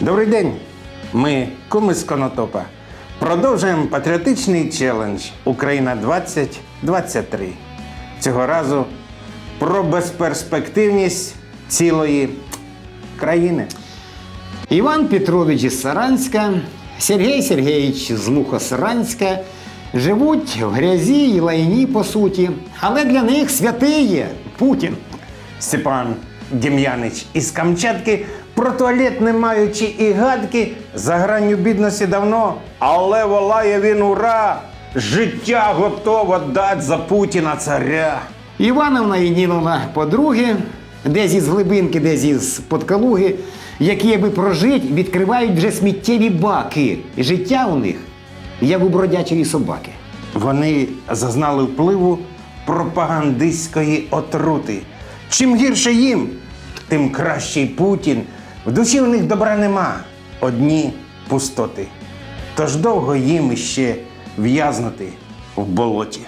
Добрий день! Ми куми з Конотопа. Продовжуємо патріотичний челендж Україна 2023. Цього разу про безперспективність цілої країни. Іван Петрович із Саранська, Сергій Сергійович з Мухосаранська живуть в грязі і лайні, по суті, але для них святий є Путін. Степан Дем'янич із Камчатки про туалет не маючи і гадки, за гранню бідності давно, але волає він ура! Життя готово дать за Путіна царя. Івановна і Нінова подруги, десь із глибинки, десь із подкалуги, які, аби прожить, відкривають вже сміттєві баки. Життя у них, як у бродячої собаки. Вони зазнали впливу пропагандистської отрути. Чим гірше їм, тим кращий Путін. В душі у них добра нема, одні пустоти. Тож довго їм іще в'язнути в болоті.